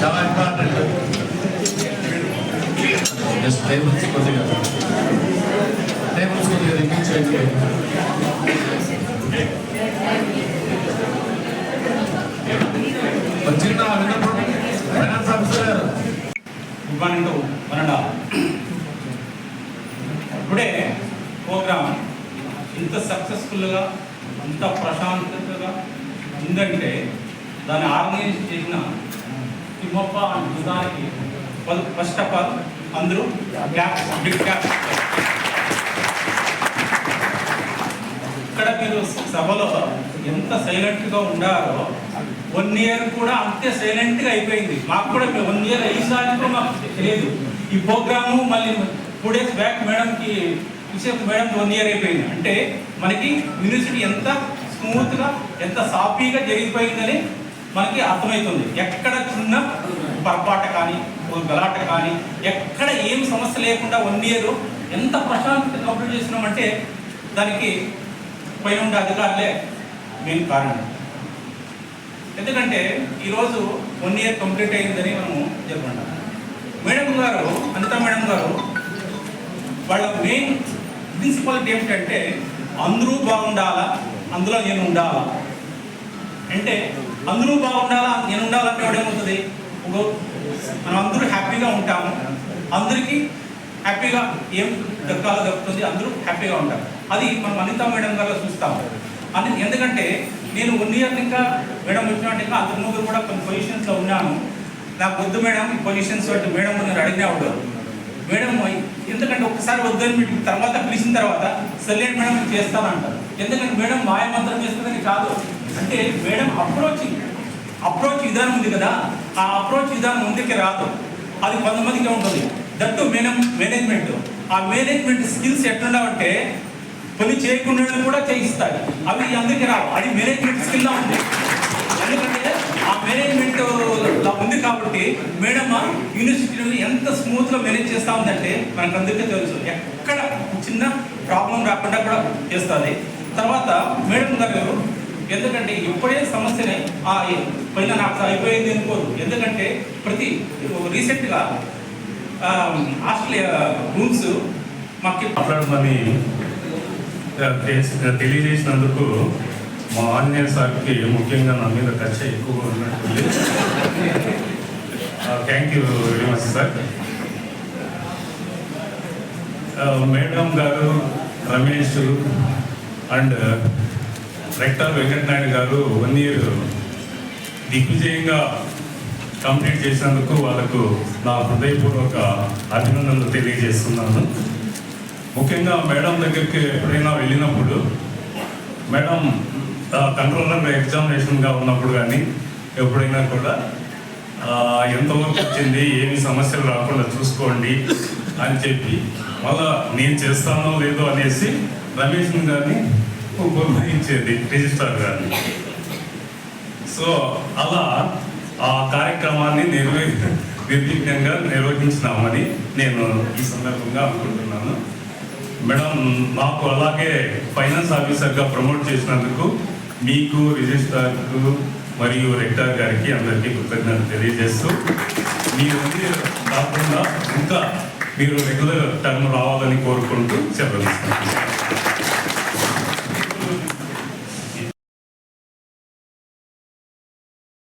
చాలా important just tables కొద్దిగా. Tables కొద్దిగా దిగ్గించండి వచ్చిన విన్నప్పుడు ఇప్పుడే ప్రోగ్రామ్ ఇంత సక్సెస్ఫుల్గా అంత ప్రశాంతతగా ఉందంటే దాన్ని ఆర్గనైజ్ చేసిన తిమ్మప్ప అనే బృందానికి ఫస్ట్ ఆఫ్ ఆల్ అందరూ క్యాప్ బిగ్ క్యాప్ ఇక్కడ మీరు సభలో ఎంత సైలెంట్గా ఉండారో వన్ ఇయర్ కూడా అంతే సైలెంట్గా అయిపోయింది. మాకు కూడా వన్ ఇయర్ అయ్యిందని కూడా మాకు తెలియదు. ఈ ప్రోగ్రాము మళ్ళీ టూ డేస్ బ్యాక్ మేడంకి విషయం మేడం వన్ ఇయర్ అయిపోయింది. అంటే మనకి యూనివర్సిటీ ఎంత స్మూత్గా ఎంత సాఫీగా జరిగిపోయిందని మనకి అర్థమవుతుంది ఎక్కడ చిన్న పొరపాట కానీ ఒక గలాట కానీ ఎక్కడ ఏం సమస్య లేకుండా వన్ ఇయర్ ఎంత ప్రశాంతత కంప్లీట్ చేసినామంటే దానికి పైన ఉండే అధికారులే మెయిన్ కారణం. ఎందుకంటే ఈరోజు వన్ ఇయర్ కంప్లీట్ అయిందని మనము చెప్పుకుంటాం. మేడం గారు అనిత మేడం గారు వాళ్ళ మెయిన్ ప్రిన్సిపాలిటీ ఏమిటంటే అందరూ బాగుండాలా? అందులో నేను ఉండాలా? అంటే అందరూ బాగుండాలా? నేను ఉండాలంటే ఏమవుతుంది మనం అందరూ హ్యాపీగా ఉంటాము. అందరికీ హ్యాపీగా ఏం దక్కాలో దక్కుతుంది అందరూ హ్యాపీగా ఉంటారు. అది మనం అనితా మేడం గారు చూస్తాము అని ఎందుకంటే నేను వన్ ఇయర్ ఇంకా మేడం వచ్చినట్టు ఇంకా అంతకు ముందు కూడా కొన్ని పొజిషన్స్లో ఉన్నాను. నాకు వద్దు మేడం ఈ పొజిషన్స్ అంటే మేడం నేను ఉండదు మేడం ఎందుకంటే ఒకసారి వద్దని మీకు తర్వాత పిలిచిన తర్వాత సర్లేండి మేడం చేస్తానంటారు. ఎందుకంటే మేడం మాయమంత్రం చేస్తుందని కాదు. అంటే మేడం అప్రోచ్ అప్రోచ్ విధానం ఉంది కదా. ఆ అప్రోచ్ విధానం ముందుకి రాదు. అది కొంతమందికి ఉంటుంది. దట్టు మేడం మేనేజ్మెంట్ ఆ మేనేజ్మెంట్ స్కిల్స్ ఎట్లుండవంటే పని చేయకుండా కూడా చేయిస్తాయి. అవి అందుకే రావు. అది మేనేజ్మెంట్ స్కిల్లా ఉంది. ఎందుకంటే ఆ మేనేజ్మెంట్ ఉంది కాబట్టి మేడం యూనివర్సిటీని ఎంత స్మూత్గా మేనేజ్ చేస్తా ఉందంటే మనకు అందుకే తెలుసు. ఎక్కడ చిన్న ప్రాబ్లం రాకుండా కూడా చేస్తుంది. తర్వాత మేడం గారు ఎందుకంటే ఇప్పుడే సమస్యని ఆ పైన నాకు అయిపోయింది అనుకోదు. ఎందుకంటే ప్రతి రీసెంట్గా ఆస్ట్రేలియా రూమ్స్ మాకు మాట్లాడమని తెలియజేసినందుకు మా ఆంజనేయ సార్కి ముఖ్యంగా నా మీద ఖర్చు ఎక్కువ ఉన్నట్టుంది. Thank you very much sir madam గారు రమేష్ అండ్ రెక్టర్ వెంకటనాయుడు గారు వన్ ఇయర్ దిగ్విజయంగా కంప్లీట్ చేసినందుకు వాళ్ళకు నా హృదయపూర్వక అభినందనలు తెలియజేస్తున్నాను. ముఖ్యంగా మేడం దగ్గరికి ఎప్పుడైనా వెళ్ళినప్పుడు మేడం కంట్రోలర్ ఎగ్జామినేషన్గా ఉన్నప్పుడు కానీ ఎప్పుడైనా కూడా ఎంతవరకు వచ్చింది ఏమి సమస్యలు రాకుండా చూసుకోండి అని చెప్పి మళ్ళా నేను చేస్తానో లేదో అనేసి రమేష్ గారిని పురమాయించేది రిజిస్ట్రార్ గారిని సో అలా ఆ కార్యక్రమాన్ని నిర్వ నిర్విఘ్నంగా నిర్వహించినామని నేను ఈ సందర్భంగా అనుకుంటున్నాను. మేడం నాకు అలాగే ఫైనాన్స్ ఆఫీసర్గా ప్రమోట్ చేసినందుకు మీకు రిజిస్ట్రార్కు మరియు రెక్టార్ గారికి అందరికీ కృతజ్ఞతలు తెలియజేస్తూ మీరు కాకుండా ఇంకా మీరు రెగ్యులర్ టర్మ్ రావాలని కోరుకుంటూ చెప్పగలుగుతున్నాను